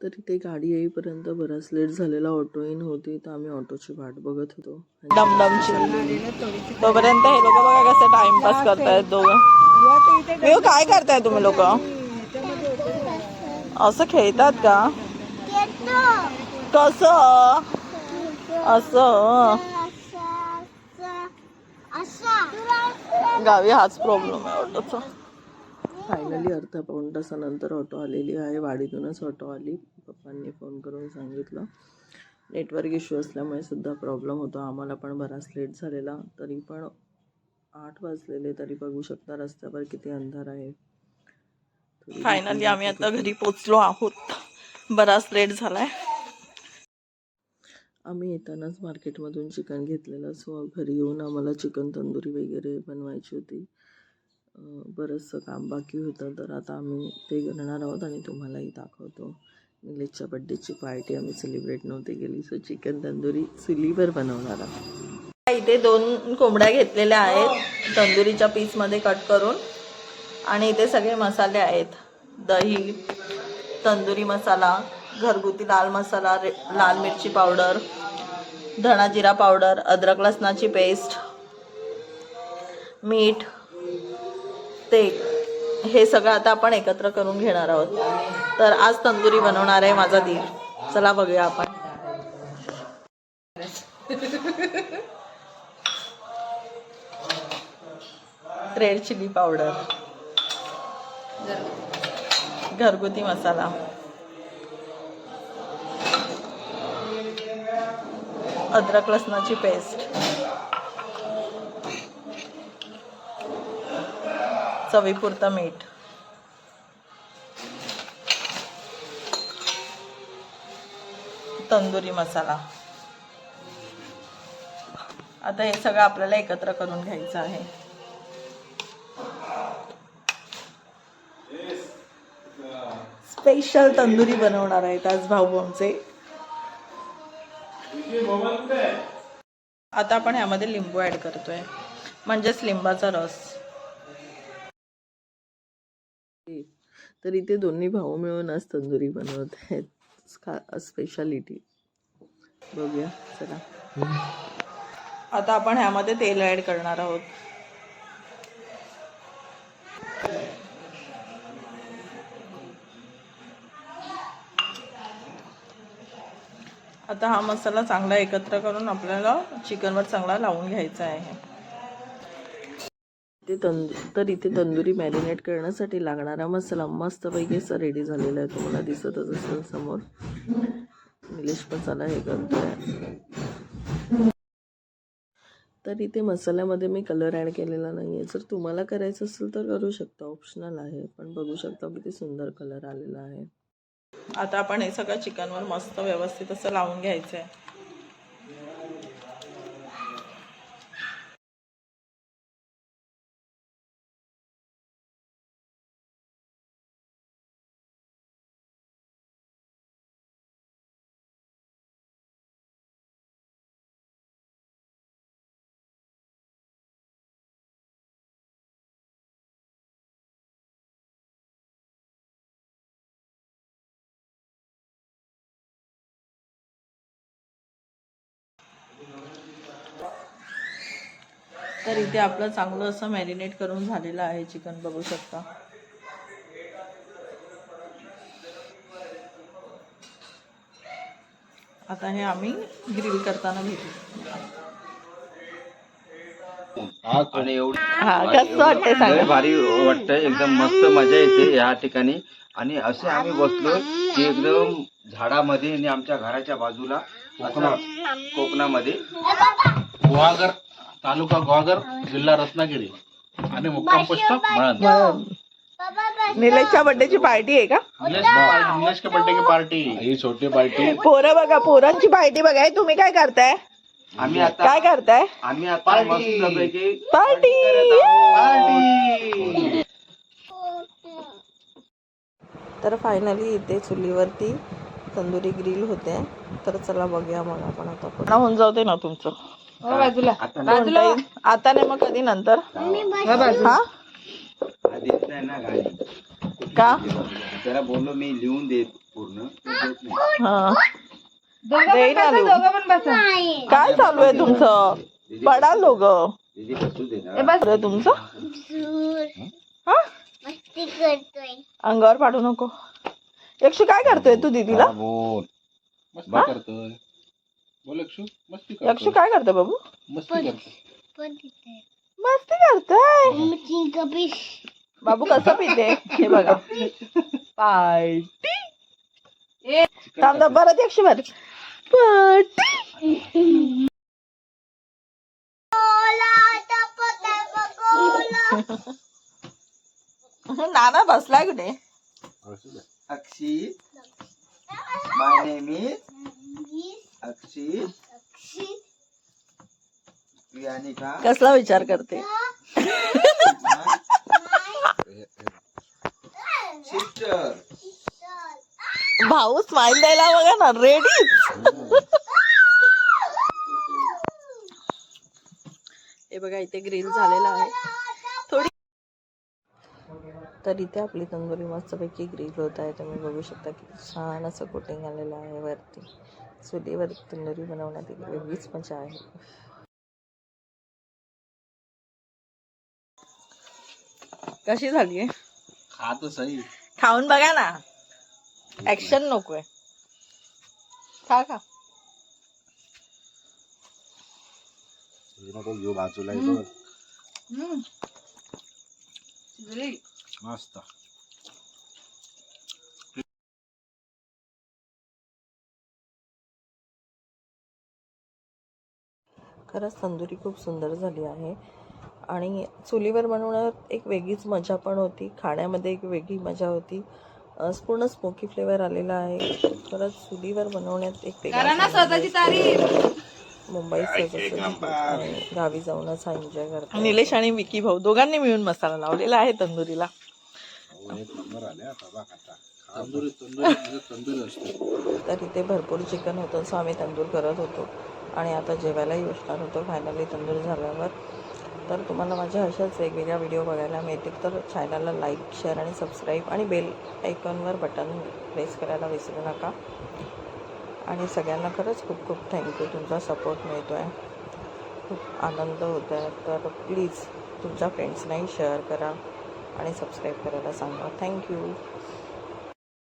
तर इथे गाडी येईपर्यंत बराच लेट झालेला ऑटो इन होती तर आम्ही ऑटोची वाट बघत होतो. डमडमची तोपर्यंत हे लोक बघा कसं टाइमपास करतायत दोघं. मी काय करताय तुम्ही लोक? असं खेळतात का? कसं? असं? गावी हाच प्रॉब्लेम आहे ऑटोचा फायनली अर्धा पाऊण तासानंतर ऑटो आलेली आहे. वाडीतूनच ऑटो आली. पप्पांनी फोन करून सांगितलं. नेटवर्क इश्यू असल्यामुळे सुद्धा प्रॉब्लेम होतो. आम्हाला पण बराच लेट झालेला. तरी पण आठ वाजलेले तरी बघू शकता रस्त्यावर किती अंधार आहे. फायनली आम्ही आता घरी पोचलो आहोत. बराच लेट झालाय. आम्ही येतानाच मार्केटमधून चिकन घेतलेलं. सो घरी येऊन आम्हाला चिकन तंदुरी वगैरे बनवायची होती. बरंचसं काम बाकी होतं. तर आता आम्ही ते करणार आहोत आणि तुम्हालाही दाखवतो. निलेशच्या बड्डेची पार्टी आम्ही सेलिब्रेट नव्हती केली. सो चिकन तंदुरी सिलीवर बनवणार आहोत. इथे दोन कोंबड्या घेतलेल्या आहेत. तंदुरीच्या पीसमध्ये कट करून. आणि इथे सगळे मसाले आहेत. दही तंदुरी मसाला घरगुती लाल मसाला रे लाल मिरची पावडर धणा जिरा पावडर अद्रक लसणाची पेस्ट मीठ ते हे सगळं आता आपण एकत्र करून घेणार आहोत. तर आज तंदुरी बनवणार आहे माझा दीर. चला बघूया आपण. रेड चिली पावडर घरगुती मसाला. अद्रक लसणाची पेस्ट चवीपुरतं मीठ. तंदुरी मसाला. आता हे सगळं आपल्याला एकत्र करून घ्यायचं आहे. स्पेशल तंदुरी बनवणार आहेत आज भाऊ आमचे आता आपण ह्यामध्ये लिंबू ऍड करतोय. म्हणजेच लिंबाचा रस. तर इथे दोन्ही भाऊ मिळून आज तंदुरी बनवत आहेत. स्पेशालिटी बघूया चला. आता आपण ह्यामध्ये तेल ऍड करणार आहोत. आता हा मसाला चांगला एकत्र करून आपल्याला चिकनवर चांगला लावून घ्यायचा आहे. ते तंदू तर इथे तंदुरी मॅरिनेट करण्यासाठी लागणारा मसाला मस्तपैकी असा रेडी झालेला आहे. तुम्हाला दिसतच असेल समोर. निलेश मसाला हे हे करतोय. तर इथे मसाल्यामध्ये मी कलर ॲड केलेला नाही आहे जर तुम्हाला करायचं असेल तर करू शकता. ऑप्शनल आहे. पण बघू शकता किती सुंदर कलर आलेला आहे. आता आपण हे सगळं चिकनवर मस्त व्यवस्थित असं लावून घ्यायचं आहे तर इथे आपलं चांगलं असं मॅरिनेट करून झालेलं आहे चिकन बघू शकता. आता हे आम्ही ग्रिल करताना आणि एवढी हा सांगा? भारी वाटतं एकदम मस्त मजा येते या ठिकाणी. आणि असे आम्ही बसलो की एकदम झाडामध्ये आणि आमच्या घराच्या बाजूला कोकणामध्ये. तालुका गुहागर जिल्हा रत्नागिरी. आणि मुक्काम पोस्ट मळण निलेशच्या बर्थडेची पार्टी आहे का? निलेश का- निलेश के बर्थडे की पार्टी ही छोटी पार्टी पोरं बघा पोरांची पार्टी बघा. हे तुम्ही काय करताय? आम्ही आता काय करताय? आम्ही आता मस्तपैकी पार्टी पार्टी तर फायनली इथे चुलीवरती तंदुरी ग्रिल होते. तर चला बघूया मग आपण आता. होऊन जाऊ दे ना तुमचं. आता दोन time. आता नाही मग कधी नंतर? हा का? जरा बोललो मी लिहून देत पूर्ण. हा. काय चालू आहे तुमचं? दीदी पडा लोग. तुमचं? हा? मस्ती करतोय. अंगावर पाडू नको. यक्षू काय करतोय तू दीदीला? हा, बोल. मस्ती करतोय. मस्ती यक्षू करतोय काय करतोय बाबू? मस्ती तिथे मस्ती करतोय? बाबू कसं पिते? हे बघा. पार्टी. थांब थांब, परत यक्षू भर पार्टी. नाना बसलाय कुठे? Akshi. My name is Akshi? कसला विचार करते? सिस्टर. भाऊ स्माइल द्यायला बघा ना रेडी हे बघा इथे ग्रिल झालेला आहे. थोडी तर इथे आपली तंदुरी मस्तपैकी ग्रिल होत आहे. तुम्ही बघू शकता की छान असं कोटिंग आलेलं आहे वरती. चुलीवर तंदुरी बनवण्यात एक वेगळीच मजा आहे. कशी झाली खात सही खाऊन बघा ना. ऍक्शन नकोय. खा खा. घेऊ बाजूला. मस्त. खरंच तंदुरी खूप सुंदर झाली आहे. आणि चुलीवर बनवण्यात एक वेगळीच मजा पण होती. खाण्यामध्ये एक वेगळी मजा होती. पूर्ण स्मोकी फ्लेवर आलेला आहे. खरंच चुलीवर बनवण्यात एक वेगळा आणि गावी जाऊनच हा एन्जॉय करतो. निलेश आणि विकी भाऊ दोघांनी मिळून मसाला लावलेला आहे तंदुरीला. एक नंबर आले आता बघ आता तंदुरी तंदुरी म्हणजे तंदुरी असते. तर इथे भरपूर चिकन होतं. सो आम्ही तंदूर करत होतो. आणि आता जेवायलाही बसणार होतो. फायनली तंदूर झाल्यावर. तर तुम्हाला माझ्या अशाच वेगवेगळ्या व्हिडिओ बघायला मिळतील. तर चॅनलला लाईक शेअर आणि सबस्क्राईब आणि बेल आयकॉनवर बटन प्रेस करायला विसरू नका. आणि सगळ्यांना खरंच खूप खूप थँक्यू तुमचा सपोर्ट मिळतो आहे खूप आनंद होतो आहे तर प्लीज तुमच्या फ्रेंड्सनाही शेअर करा आणि सबस्क्राईब करायला सांगा. थँक्यू